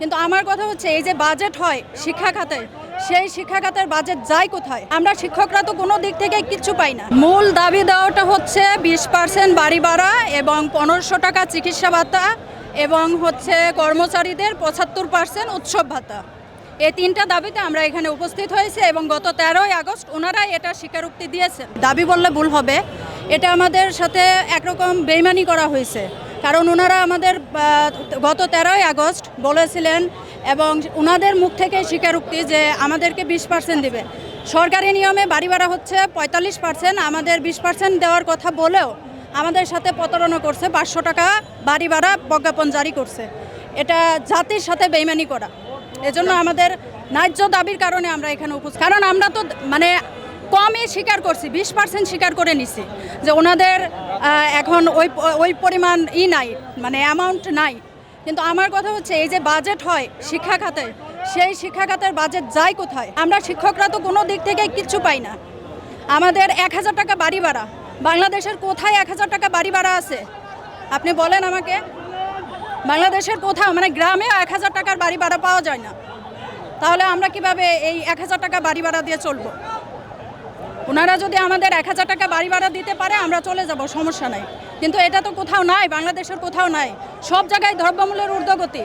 কিন্তু আমার কথা হচ্ছে, এই যে বাজেট হয় শিক্ষা খাতে, সেই শিক্ষা খাতের বাজেট যায় কোথায়? আমরা শিক্ষকরা তো কোনো দিক থেকে কিচ্ছু পাই না। মূল দাবি দেওয়াটা হচ্ছে বিশ পার্সেন্ট বাড়ি ভাড়া এবং পনেরোশো টাকা চিকিৎসা ভাতা এবং হচ্ছে কর্মচারীদের পঁচাত্তর পার্সেন্ট উৎসব ভাতা। এই তিনটা দাবিতে আমরা এখানে উপস্থিত হয়েছে এবং গত তেরোই আগস্ট ওনারাই এটা স্বীকারোক্তি দিয়েছেন। দাবি বললে ভুল হবে। এটা আমাদের সাথে একরকম বেইমানি করা হয়েছে। কারণ ওনারা আমাদের গত তেরোই আগস্ট বলেছিলেন এবং ওনাদের মুখ থেকে স্বীকারোক্তি যে আমাদেরকে বিশ পার্সেন্ট দেবে। সরকারি নিয়মে বাড়ি ভাড়া হচ্ছে পঁয়তাল্লিশ পার্সেন্ট আমাদের বিশ পার্সেন্ট দেওয়ার কথা বলেও আমাদের সাথে প্রতারণা করছে, পাঁচশো টাকা বাড়ি ভাড়া প্রজ্ঞাপন জারি করছে। এটা জাতির সাথে বেইমানি করা। এজন্য আমাদের ন্যায্য দাবির কারণে আমরা এখানে উপস্থিত। কারণ আমরা তো মানে কমই স্বীকার করছি, বিশ পার্সেন্ট স্বীকার করে নিছি যে ওনাদের এখন ওই ওই পরিমাণ ই নাই মানে অ্যামাউন্ট নাই। কিন্তু আমার কথা হচ্ছে, এই যে বাজেট হয় শিক্ষা খাতে সেই শিক্ষা খাতের বাজেট যায় কোথায়? আমরা শিক্ষকরা তো কোনো দিক থেকে কিচ্ছু পাই না। আমাদের এক হাজার টাকা বাড়ি ভাড়া। বাংলাদেশের কোথায় এক হাজার টাকা বাড়ি ভাড়া আছে? আপনি বলেন আমাকে। বাংলাদেশের কোথাও মানে গ্রামেও এক হাজার টাকার বাড়ি ভাড়া পাওয়া যায় না। তাহলে আমরা কীভাবে এই এক হাজার টাকা বাড়ি ভাড়া দিয়ে চলবো? ওনারা যদি আমাদের এক হাজার টাকা বাড়ি ভাড়া দিতে পারে, আমরা চলে যাব, সমস্যা নাই। কিন্তু এটা তো কোথাও নাই, বাংলাদেশের কোথাও নাই। সব জায়গায় দ্রব্যমূল্যের ঊর্ধ্বগতি।